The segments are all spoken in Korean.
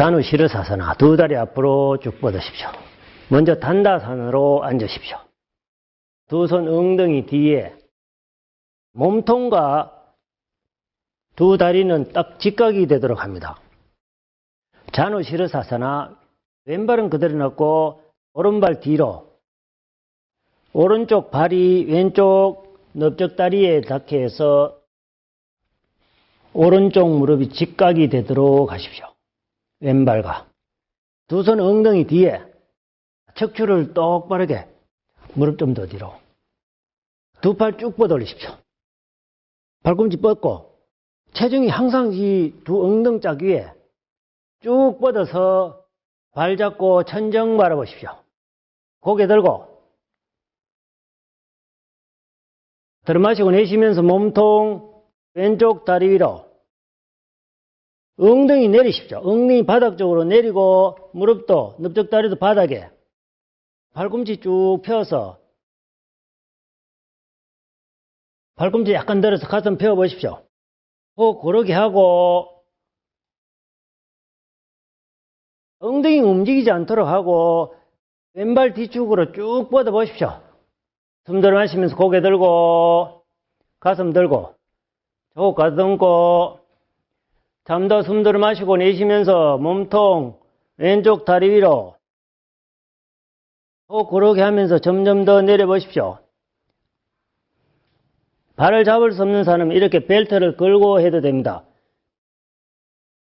잔우 시르사서나 두 다리 앞으로 쭉 뻗으십시오. 먼저 단다산으로 앉으십시오. 두 손 엉덩이 뒤에 몸통과 두 다리는 딱 직각이 되도록 합니다. 잔우 시르사서나 왼발은 그대로 넣고 오른발 뒤로 오른쪽 발이 왼쪽 넓적다리에 닿게 해서 오른쪽 무릎이 직각이 되도록 하십시오. 왼발과 두 손 엉덩이 뒤에 척추를 똑바르게 무릎 좀 더 뒤로 두 팔 쭉 뻗어 올리십시오. 발꿈치 뻗고 체중이 항상 이 두 엉덩짝 위에 쭉 뻗어서 발 잡고 천정 바라보십시오. 고개 들고 들어 마시고 내쉬면서 몸통 왼쪽 다리 위로 엉덩이 내리십시오. 엉덩이 바닥 쪽으로 내리고 무릎도 넓적 다리도 바닥에 발꿈치 쭉 펴서 발꿈치 약간 들어서 가슴 펴 보십시오. 호흡 고르게 하고 엉덩이 움직이지 않도록 하고 왼발 뒤축으로 쭉 뻗어 보십시오. 숨 들어 마시면서 고개 들고 가슴 들고 쭉 가슴 고 잠도 숨 들어 마시고 내쉬면서 몸통 왼쪽 다리 위로 호흡 고르게 하면서 점점 더 내려보십시오. 발을 잡을 수 없는 사람은 이렇게 벨트를 걸고 해도 됩니다.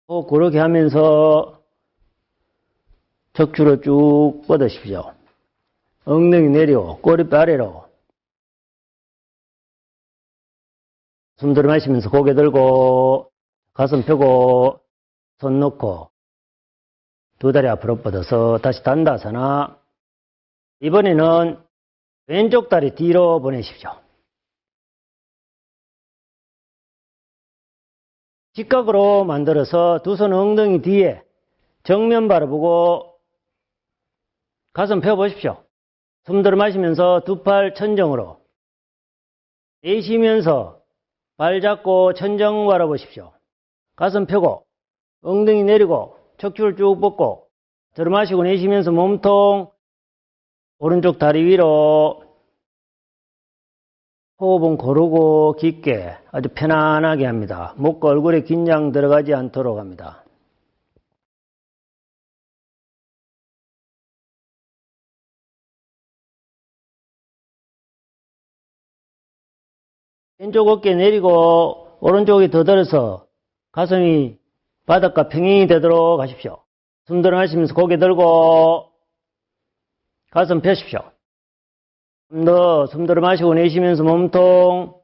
호흡 고르게 하면서 척추로 쭉 뻗으십시오. 엉덩이 내려 꼬리뼈 아래로 숨 들어 마시면서 고개 들고 가슴 펴고 손 놓고 두 다리 앞으로 뻗어서 다시 단다서나 이번에는 왼쪽 다리 뒤로 보내십시오. 직각으로 만들어서 두 손 엉덩이 뒤에 정면 바라보고 가슴 펴보십시오. 숨 들어 마시면서 두 팔 천정으로 내쉬면서 발 잡고 천정 바라보십시오. 가슴 펴고 엉덩이 내리고 척추를 쭉 뻗고 들어 마시고 내쉬면서 몸통 오른쪽 다리 위로 호흡은 고르고 깊게 아주 편안하게 합니다. 목과 얼굴에 긴장 들어가지 않도록 합니다. 왼쪽 어깨 내리고 오른쪽이 더 들어서 가슴이 바닥과 평행이 되도록 하십시오. 숨 들어 마시면서 고개 들고 가슴 펴십시오. 더숨 들어 마시고 내쉬면서 몸통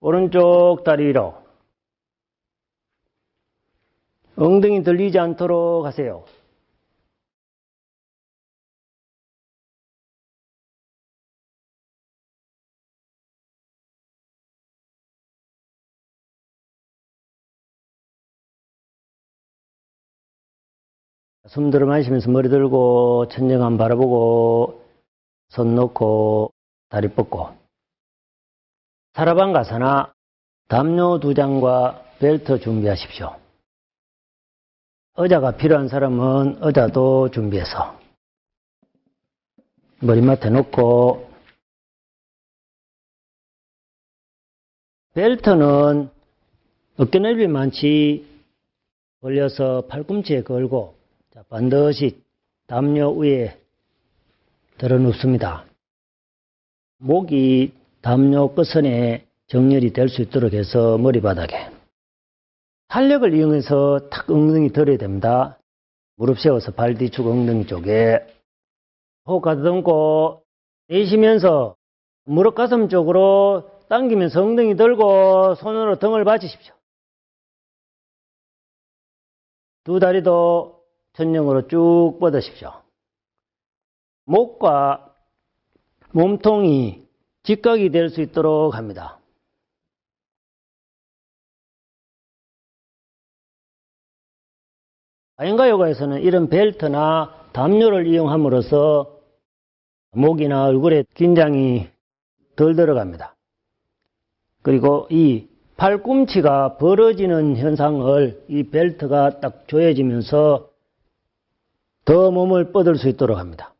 오른쪽 다리 위로 엉덩이 들리지 않도록 하세요. 숨 들어 마시면서 머리 들고 천정한 바라보고 손 놓고 다리 뻗고 사라방 가사나 담요 두 장과 벨트 준비하십시오. 의자가 필요한 사람은 의자도 준비해서 머리맡에 놓고 벨트는 어깨 넓이만치 벌려서 팔꿈치에 걸고 자, 반드시 담요 위에 들어 눕습니다. 목이 담요 끝선에 정렬이 될 수 있도록 해서 머리바닥에 탄력을 이용해서 탁 엉덩이 들어야 됩니다. 무릎 세워서 발 뒤축 엉덩이 쪽에 호흡 가다듬고 내쉬면서 무릎 가슴 쪽으로 당기면서 엉덩이 들고 손으로 등을 받치십시오. 두 다리도 천정으로 쭉 뻗으십시오. 목과 몸통이 직각이 될 수 있도록 합니다. 아인가 요가에서는 이런 벨트나 담요를 이용함으로써 목이나 얼굴에 긴장이 덜 들어갑니다. 그리고 이 팔꿈치가 벌어지는 현상을 이 벨트가 딱 조여지면서 더 몸을 뻗을 수 있도록 합니다.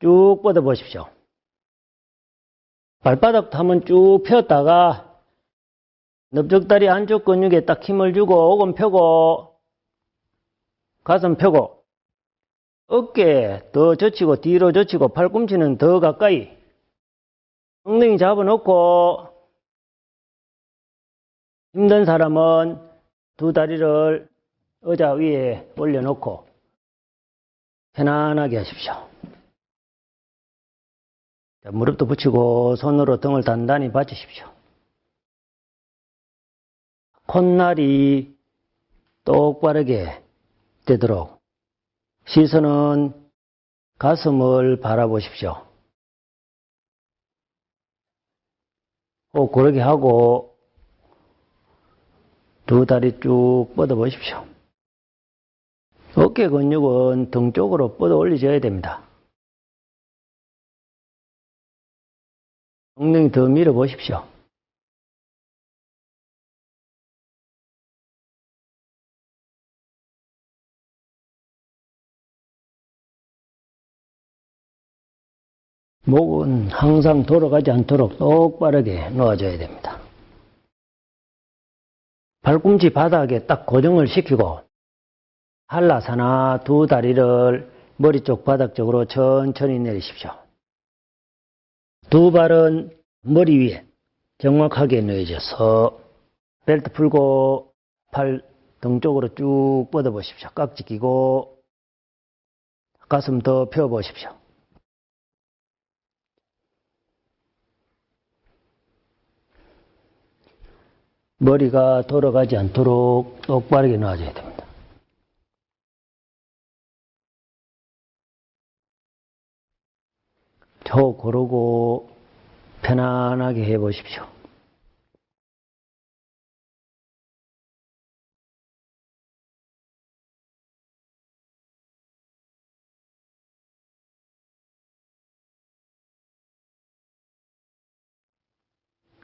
쭉 뻗어 보십시오. 발바닥도 한번 쭉 펴다가 넓적다리 안쪽 근육에 딱 힘을 주고 오금 펴고 가슴 펴고 어깨 더 젖히고 뒤로 젖히고 팔꿈치는 더 가까이 엉덩이 잡아놓고 힘든 사람은 두 다리를 의자 위에 올려놓고 편안하게 하십시오. 자, 무릎도 붙이고 손으로 등을 단단히 받치십시오. 콧날이 똑바르게 되도록 시선은 가슴을 바라보십시오. 꼭 그렇게 하고 두 다리 쭉 뻗어 보십시오. 어깨 근육은 등 쪽으로 뻗어 올리셔야 됩니다. 엉덩이 더 밀어 보십시오. 목은 항상 돌아가지 않도록 똑바르게 놓아줘야 됩니다. 발꿈치 바닥에 딱 고정을 시키고 한라사나 두 다리를 머리 쪽 바닥 쪽으로 천천히 내리십시오. 두 발은 머리 위에 정확하게 놓여져서 벨트 풀고 팔 등 쪽으로 쭉 뻗어 보십시오. 깍지 끼고 가슴 더 펴 보십시오. 머리가 돌아가지 않도록 똑바르게 놔줘야 됩니다. 저 고르고 편안하게 해 보십시오.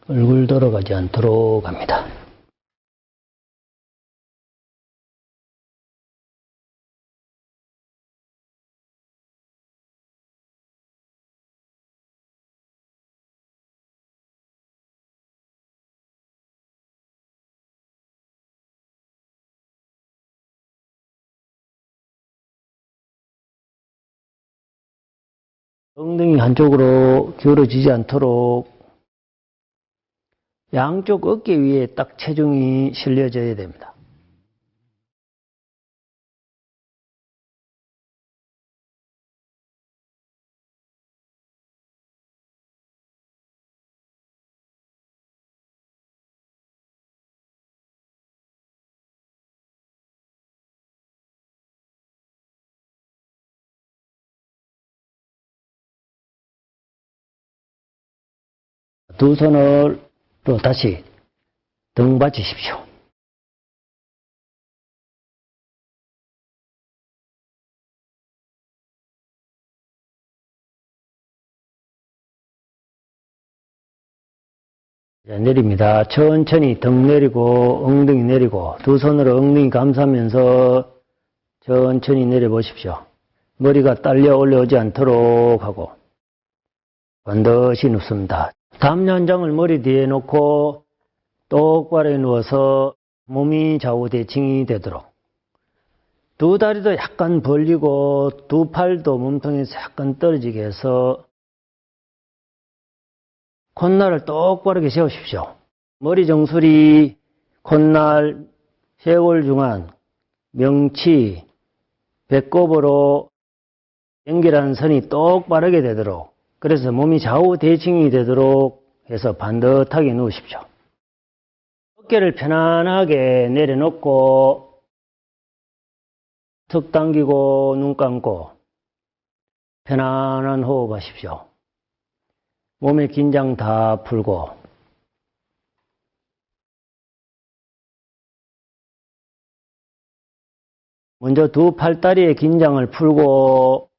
얼굴 돌아가지 않도록 합니다. 엉덩이 한쪽으로 기울어지지 않도록 양쪽 어깨 위에 딱 체중이 실려져야 됩니다. 두 손을 또 다시 등 받치십시오. 자, 내립니다. 천천히 등 내리고 엉덩이 내리고 두 손으로 엉덩이 감싸면서 천천히 내려보십시오. 머리가 딸려 올라오지 않도록 하고 반드시 눕습니다. 담연장을 머리 뒤에 놓고 똑바로 누워서 몸이 좌우 대칭이 되도록 두 다리도 약간 벌리고 두 팔도 몸통에서 약간 떨어지게 해서 콧날을 똑바르게 세우십시오. 머리 정수리, 콧날, 쇄골 중앙, 명치, 배꼽으로 연결하는 선이 똑바르게 되도록 그래서 몸이 좌우 대칭이 되도록 해서 반듯하게 누우십시오. 어깨를 편안하게 내려놓고 턱 당기고 눈 감고 편안한 호흡 하십시오. 몸의 긴장 다 풀고 먼저 두 팔다리의 긴장을 풀고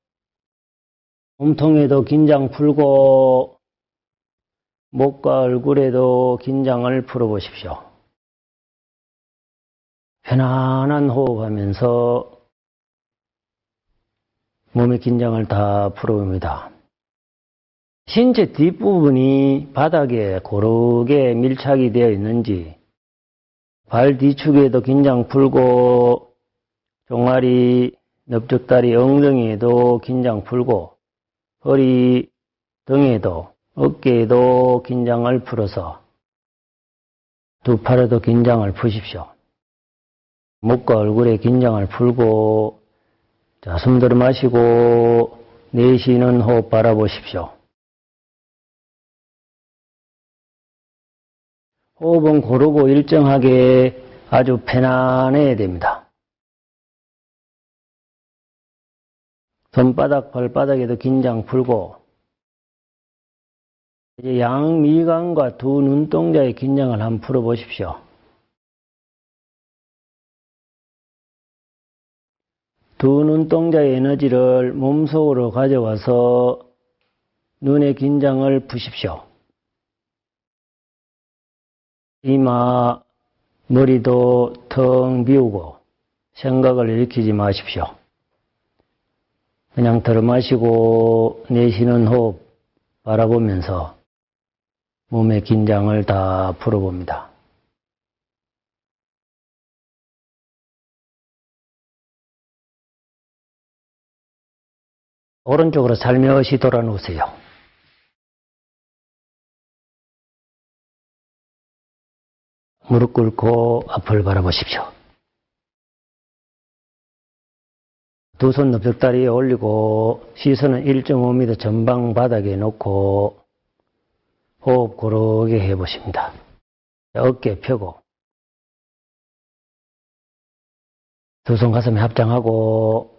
몸통에도 긴장 풀고 목과 얼굴에도 긴장을 풀어보십시오. 편안한 호흡하면서 몸의 긴장을 다 풀어봅니다. 신체 뒷부분이 바닥에 고르게 밀착이 되어 있는지 발 뒤축에도 긴장 풀고 종아리, 넓적다리, 엉덩이에도 긴장 풀고 허리, 등에도 어깨에도 긴장을 풀어서 두 팔에도 긴장을 푸십시오. 목과 얼굴에 긴장을 풀고 자, 숨 들어 마시고 내쉬는 호흡 바라보십시오. 호흡은 고르고 일정하게 아주 편안해야 됩니다. 손바닥, 발바닥에도 긴장 풀고 이제 양미간과 두 눈동자의 긴장을 한번 풀어보십시오. 두 눈동자의 에너지를 몸속으로 가져와서 눈의 긴장을 푸십시오. 이마, 머리도 텅 비우고 생각을 일으키지 마십시오. 그냥 들어 마시고 내쉬는 호흡 바라보면서 몸의 긴장을 다 풀어봅니다. 오른쪽으로 살며시 돌아놓으세요. 무릎 꿇고 앞을 바라보십시오. 두손 넓적다리에 올리고 시선은 1.5m 전방 바닥에 놓고 호흡 고르게 해보십니다. 어깨 펴고 두 손 가슴에 합장하고